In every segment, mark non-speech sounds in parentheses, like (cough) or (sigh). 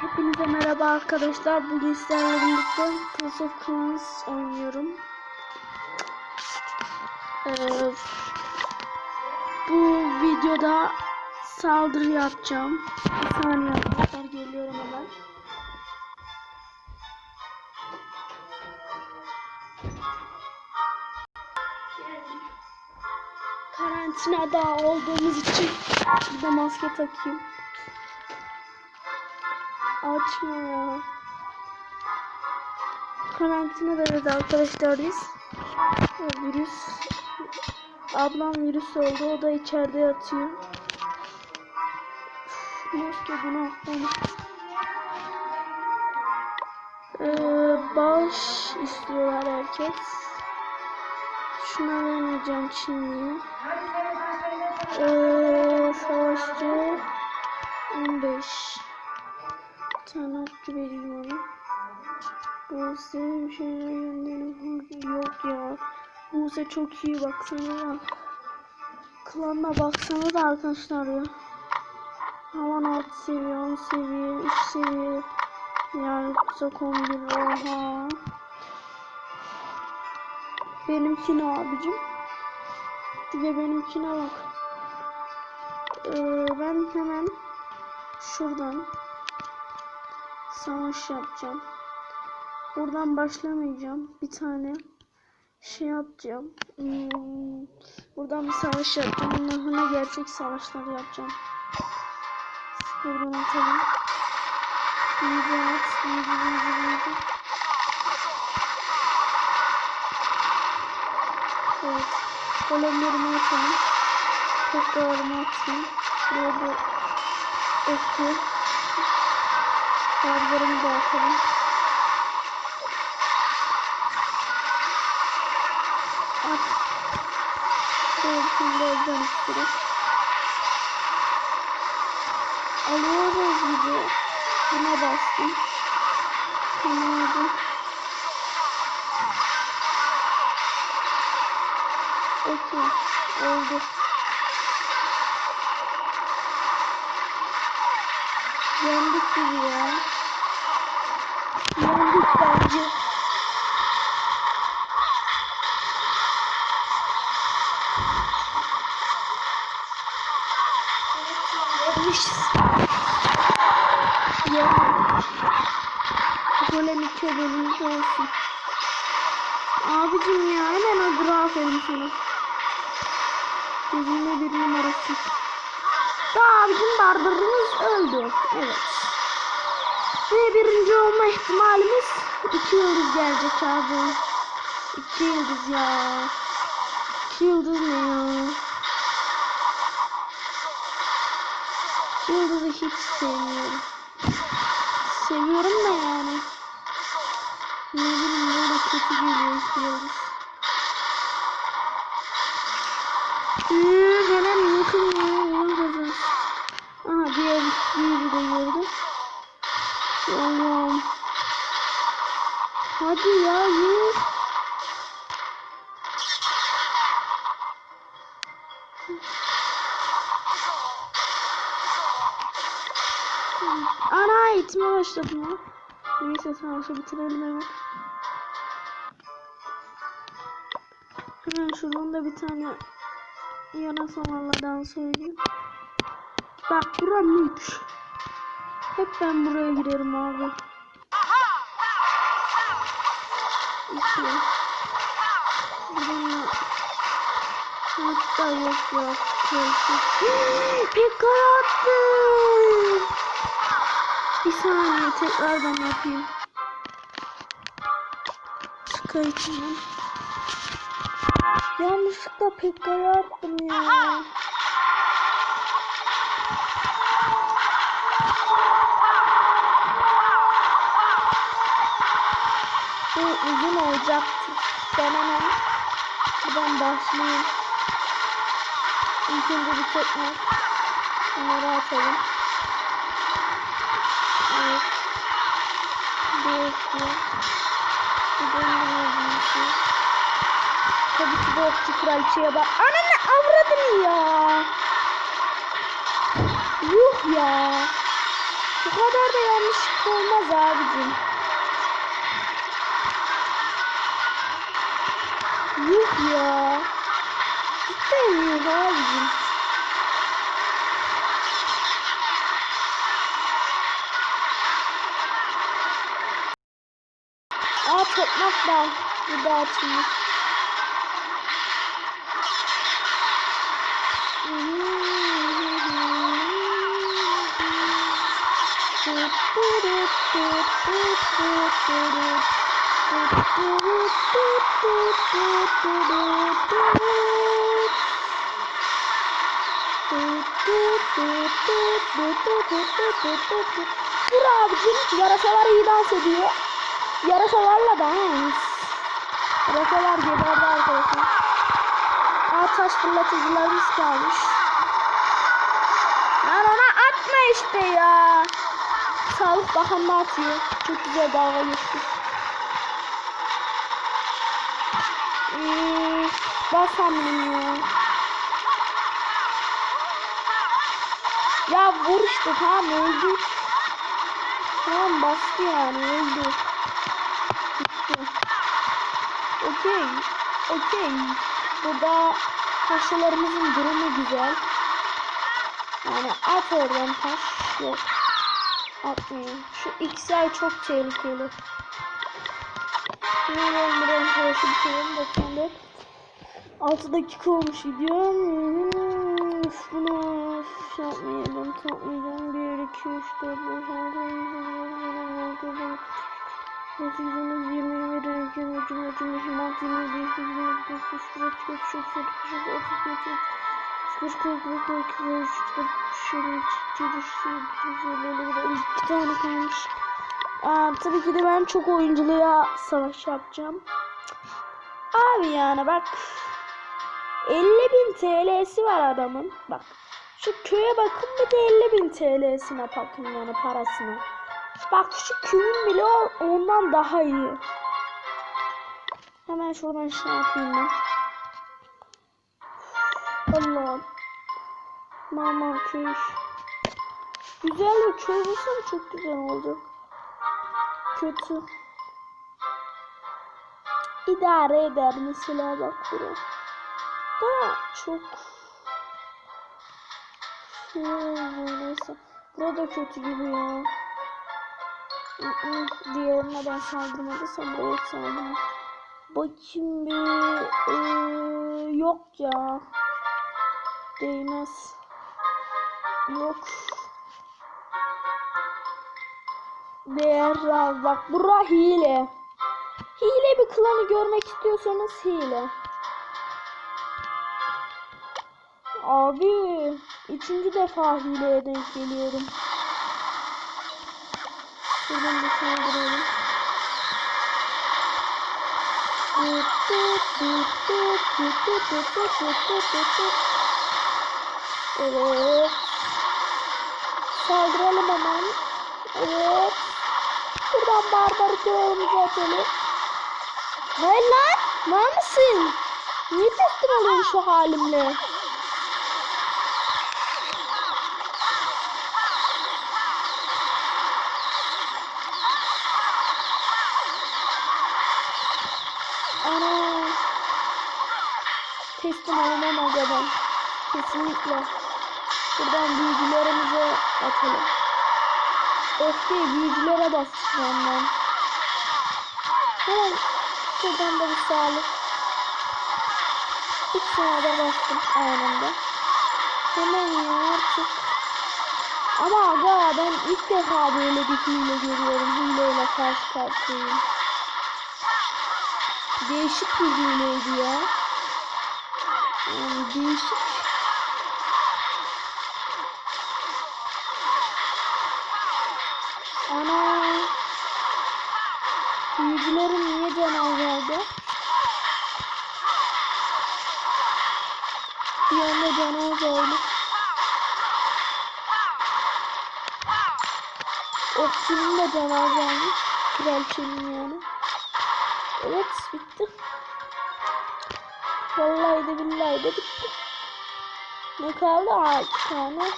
Hepinize merhaba arkadaşlar. Bugün sizlerle birlikte Clash of Clans oynuyorum. Ee, bu videoda saldırı yapacağım. Bir saniye arkadaşlar geliyorum hemen. Karantinada olduğumuz için bir de maske takayım. Açma ya. Karantinadayız arkadaşlar biz. Virüs. Ablam virüs oldu. O da içeride yatıyor. Maske bunu bunu. Ee, bağış istiyorlar herkes. Şuna vermeyeceğim Çinli'ye. Ee, savaşçı 15 bir tane okçu vereyim ona. Buse bir şeyler gönderin. Yok ya. Buse çok iyi baksana ya. Klanına baksana da arkadaşlar ya. Havan 6 seviye, 10 seviye, 3 seviye. Yani kısa 11 oha. Benimkine abicim. Bir de benimkine bak. Ee, ben hemen şuradan savaş yapacağım. Buradan başlamayacağım. Bir tane şey yapacağım. Hmm, buradan bir savaş yapacağım. Ondan gerçek savaşlar yapacağım. Buradan atalım. İyice at. İyice iyice iyice. Evet. Golemlerimi atalım. Tekrarımı atayım. Buraya da Barbarımı da atalım. At. Şöyle üstüne. Alıyoruz gibi. Buna bastım. Tamam oldu. Okey. Oldu. Yendik gibi ya. Bence. Yenmişiz. Ya. Golem iki bölümümüz olsun. Abicim ya hemen öldür aferin sana. Gözümde bir numarası. Ya abicim barbarımız öldü. Evet. Ve birinci olma ihtimalimiz iki yıldız gelecek abi. İki yıldız ya. İki yıldız ne ya? İki yıldızı hiç sevmiyorum. Seviyorum da yani. Ne bileyim böyle kötü geliyor iki yıldız. Ee, hemen yakın ya. Yıldızı. Aha diğer diğeri de gördüm. Allah'ım. Hadi ya yürü. Ana eğitime başladım ya. Neyse savaşı bitirelim hemen. Hemen şuradan da bir tane yarasalarla söyleyeyim. Bak bura mülk. Hep ben buraya girerim abi. İki. Bununla. Hatta yok ya. Tekrar attım. Bir saniye tekrardan yapayım. Çıkar içinden. Yanlışlıkla Pekka'ya attım ya. Bu uzun olacaktı. Ben hemen buradan başlayayım. İlk önce bir tekme. Bunları atalım. Evet. Bir iki. Bir de. Tabii ki de okçu kraliçeye bak. Ananı avradını ya. Yuh ya. Bu kadar da yanlışlık olmaz abicim. Yuh ya. Cidden yuh abicim. Aa toprak da burada açılmış. Dur abicim yarasalar iyi dans ediyor. Yarasalarla dans. Yarasalar geberdi arkadaşlar. Aa taş fırlatıcılarımız kalmış. Lan ona atma işte ya. Sağlık Bakanlığı atıyor. Çok güzel dalga geçti. Ee, basamıyorum ya. Vur işte tamam öldü. Tamam bastı yani öldü. Bitti. Okey. Okey. Burada taşlarımızın durumu güzel. Yani at oradan taş. Yok. Atmıyor. Şu XY çok tehlikeli. Bilmiyorum buranın. 94. 6 dakika olmuş video. Hmm, Üf, bunu üf, yapmayalım, tatmayacağım. 1, 2, 3, 4, 5, 6, 7, 8, 9, 20, 21, 22, 23, 24, 25, 26, 27, 28, 29, 30, 31, 32, 33, 34, 35, 36, 40, 41, 42, 43, 2 tane kalmış. Aa, tabii ki de ben çok oyunculuğa savaş yapacağım. Abi yani bak 50.000 TL'si var adamın. Bak şu köye bakın bir de 50.000 TL'sine bakın yani parasına. Bak şu köyün bile ondan daha iyi. Hemen şuradan şey yapayım ben. Allah'ım. Mama köy. Güzel bir köy çok güzel olacak. Kötü. İdare eder mesela bak buraya. Da çok şey olmuyor neyse. Burada kötü gibi ya. Diğerine ben saldırmadıysam buraya hiç saldırmam. Bakayım bir ee, yok ya. Değmez. Yok. Abi bak bura hile. Hile bir klanı görmek istiyorsanız hile. Abi üçüncü defa hileye denk geliyorum. Şuradan bir saldıralım. Evet. Saldıralım hemen. Evet. Buradan barbar köyümüzü atalım. Hayır lan. Var mısın? Niye teslim oluyorsun şu halimle? Ana. Teslim olmam aga ben. Kesinlikle. Buradan büyücülerimize atalım. Öfke büyücülere basacağım ben. Hemen şuradan da bir sağlık. İkisine de bastım anında. Hemen ya artık. Ama aga ben ilk defa böyle bir hile görüyorum. Hileyle karşı karşıyayım. Değişik bir hileydi ya. Yani değişik. Ana. Büyücülerin niye canı geldi? Bir anda canı geldi. Okçunun da canı gelmiş. Kraliçenin yani. Evet bitti. Vallahi de billahi de bitti. Ne kaldı? Aa iki tane.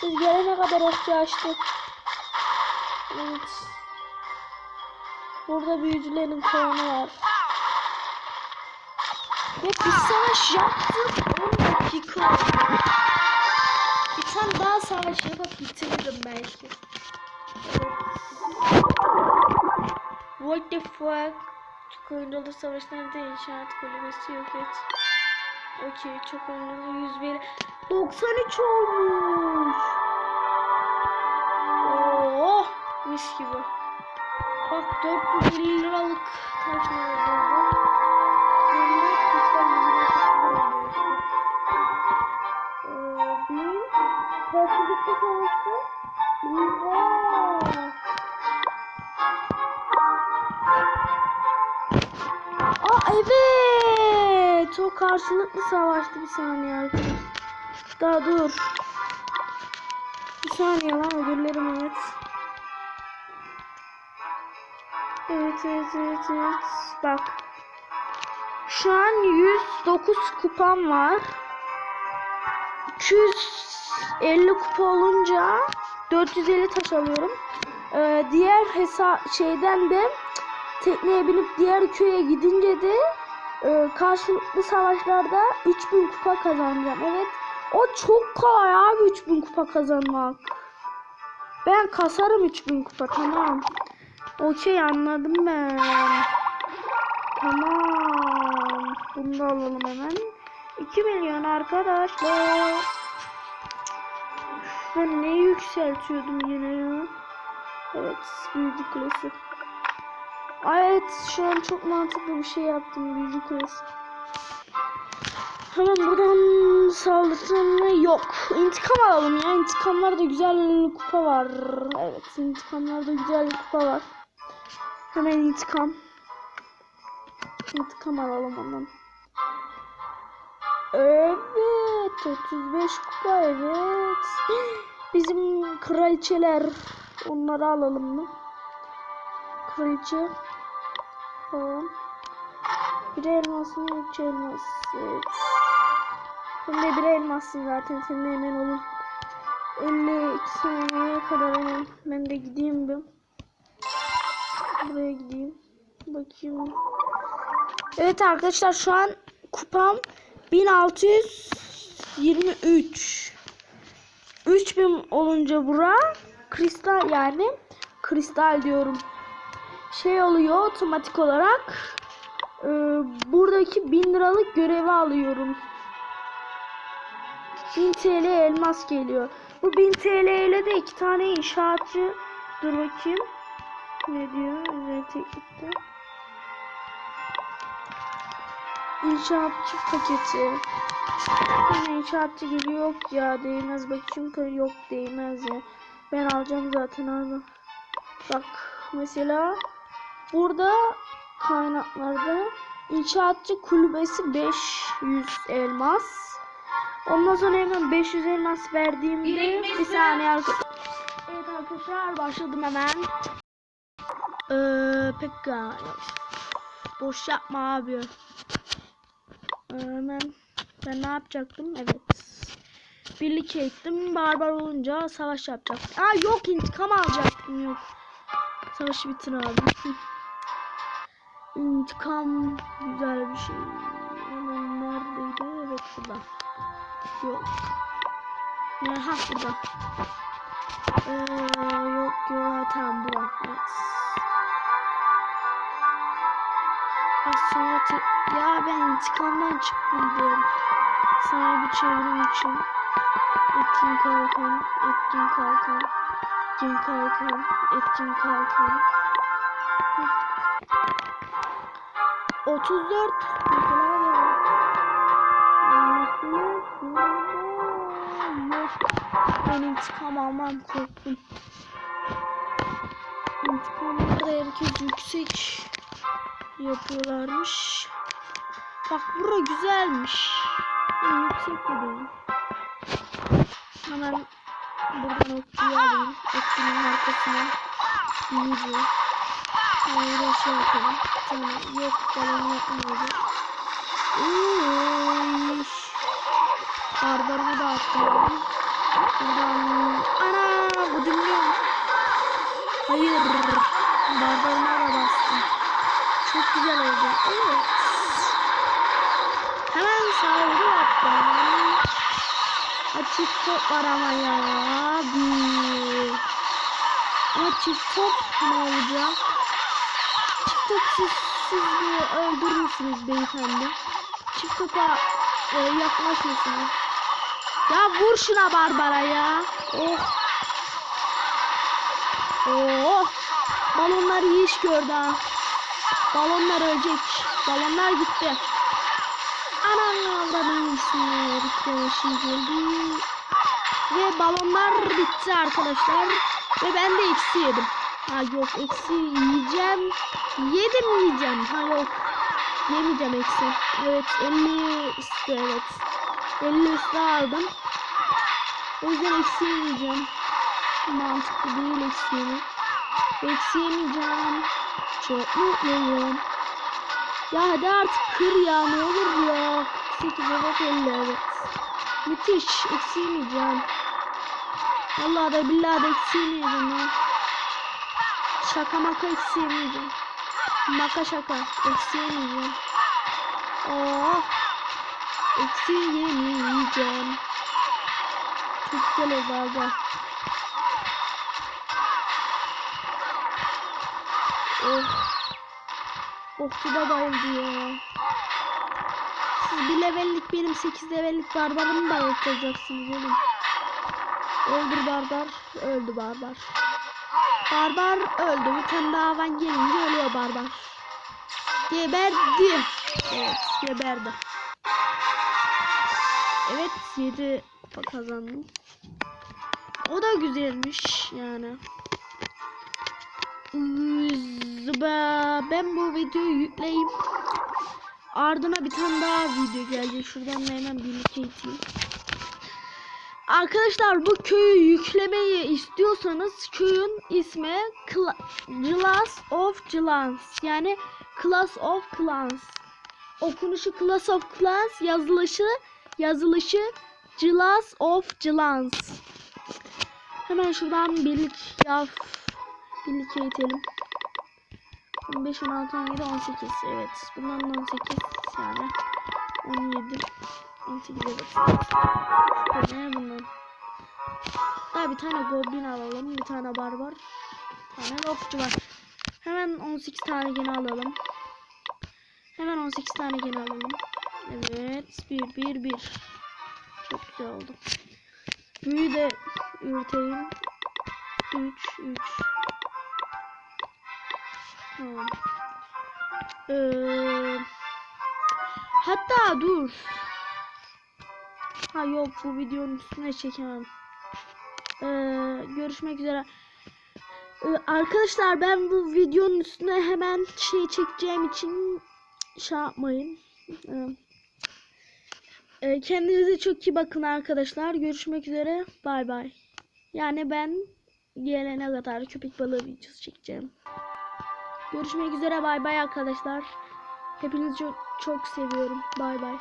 Siz gelene kadar okçu açtık. Evet. Burada büyücülerin kovanı var. Ve biz savaş yaptık 10 dakika. Bir tane daha savaş yapıp bitiririm belki. What the fuck? Çok oyundalı savaşlarda inşaat kulübesi yok et. Okey çok oyundalı 101. 93 olmuş. Mis gibi. Bak 450 liralık Oha! Aa evet. O karşılıklı savaştı bir saniye arkadaşlar. Daha dur. Bir saniye lan ödüllerim evet. Bak. Şu an 109 kupam var. 250 kupa olunca 450 taş alıyorum. Ee, diğer hesap şeyden de tekneye binip diğer köye gidince de e, karşılıklı savaşlarda 3000 kupa kazanacağım. Evet. O çok kolay abi 3000 kupa kazanmak. Ben kasarım 3000 kupa tamam. Okey anladım ben. Tamam. Bunu da alalım hemen. 2 milyon arkadaşlar. Ben neyi yükseltiyordum yine ya? Evet, büyücü kulesi. Evet, şu an çok mantıklı bir şey yaptım büyücü kulesi. Hemen buradan saldırsan yok. İntikam alalım ya. İntikamlarda güzel kupa var. Evet, intikamlarda güzel kupa var. Hemen intikam. İntikam alalım ondan. Evet. 35 kupa evet. Bizim kraliçeler. Onları alalım mı? Kraliçe. Falan. Bir elmas? Üç elmas. Evet. Sen de bir elmassın zaten. Senin de hemen olun. 52 saniyeye kadar hemen. Ben de gideyim bir. Buraya gideyim. Bakayım. Evet arkadaşlar şu an kupam 1623. 3000 olunca bura kristal yani kristal diyorum. Şey oluyor otomatik olarak e, buradaki 1000 liralık görevi alıyorum. 1000 TL elmas geliyor. Bu 1000 TL ile de iki tane inşaatçı dur bakayım. Ne diyor? Özel teknikte. İnşaatçı paketi. Yine inşaatçı gibi yok ya değmez bakayım yok değmez ya. Ben alacağım zaten abi. Bak mesela burada kaynaklarda inşaatçı kulübesi 500 elmas. Ondan sonra hemen 500 elmas verdiğimde bir saniye arkadaşlar. Evet arkadaşlar başladım hemen. Ee, pekka. Boş yapma abi. Ee, Hemen ben ne yapacaktım? Evet. Birlik ettim. Barbar olunca savaş yapacaktım. Aa yok intikam alacaktım yok. Savaşı bitir abi. (laughs) İntikam güzel bir şey. Hemen neredeydi? Evet burada. Yok. Ne ha burada. Ee, ya ben intikamdan çıktıydım. Sana bir çevrim için. Etkin kalkan, etkin kalkan, etkin kalkan, etkin kalkan. Hı. 34 ne kadar ya? Yok. Ben intikam almam korktum. İntikamlarda herkes yüksek yapıyorlarmış. Bak bura güzelmiş. En yüksek de değil. Hemen buradan okçuyu alayım. Okçunun arkasına büyücü. Öyle şey yapalım. Tamam. Yok balon yapmıyordu. Uy. Barbarımı da attım. Buradan ana bu dinliyor. Hayır. Barbarına da bastım. Çok güzel oldu. Evet. Hemen saldırı yaptım. Ha çift top var ama ya. Abi. Çift top ne olacak? Çift top siz, siz bir öldürürsünüz beyefendi. Çift topa e, yaklaşmasınız. Ya vur şuna Barbara ya. Oh. Oh. Balonlar iyi iş gördü ha. Balonlar ölecek. Balonlar gitti. Anam iyisini. Rükreşim geldi. Ve balonlar bitti arkadaşlar. Ve ben de eksi yedim. Ha yok eksi yiyeceğim. Yedim yiyeceğim. Ha yok. Yemeyeceğim eksi. Evet 50 üstü evet. 50 üstü aldım. O yüzden eksi yemeyeceğim. Mantıklı değil eksi yemek. Eksi yemeyeceğim. Çok mutluyum. Ya hadi artık kır ya ne olur ya. 8 evet 50 evet. Müthiş eksi yemeyeceğim. Vallahi da billahi de eksi yemeyeceğim ya. Şaka maka eksi yemeyeceğim. Maka şaka eksi yemeyeceğim. Oh. Eksi yemeyeceğim. Çok güzel oldu aga. Oh. Okçu da bayıldı ya. Siz bir levellik benim 8 levellik barbarımı bayıltacaksınız oğlum. Öldür barbar. Öldü barbar. Barbar öldü. Bir tane daha van gelince ölüyor barbar. Geberdi. Evet geberdi. Evet 7 kupa kazandım. O da güzelmiş yani. Ben bu videoyu yükleyeyim. Ardına bir tane daha video gelecek. Şuradan da hemen birlikte iteyim. Arkadaşlar bu köyü yüklemeyi istiyorsanız köyün ismi Cla Class of Clans. Yani Class of Clans. Okunuşu Class of Clans, yazılışı yazılışı Class of Clans. Hemen şuradan birlik yap birlik eğitelim. 15, 16, 17, 18. Evet. Bundan 18 yani. 17. 18 evet. Ne bundan? Daha bir tane goblin alalım. Bir tane barbar. Bir tane okçu var. Hemen 18 tane gene alalım. Hemen 18 tane gene alalım. Evet. 1, 1, 1. Çok güzel oldu. Büyü de yürüteyim. 3, 3. Ee, hatta dur. Ha yok bu videonun üstüne çekemem. Ee, görüşmek üzere. Ee, arkadaşlar ben bu videonun üstüne hemen şey çekeceğim için şey yapmayın. Ee, e, kendinize çok iyi bakın arkadaşlar. Görüşmek üzere. Bay bay. Yani ben gelene kadar köpek balığı videosu çekeceğim. Görüşmek üzere bay bay arkadaşlar. Hepinizi çok, seviyorum. Bay bay.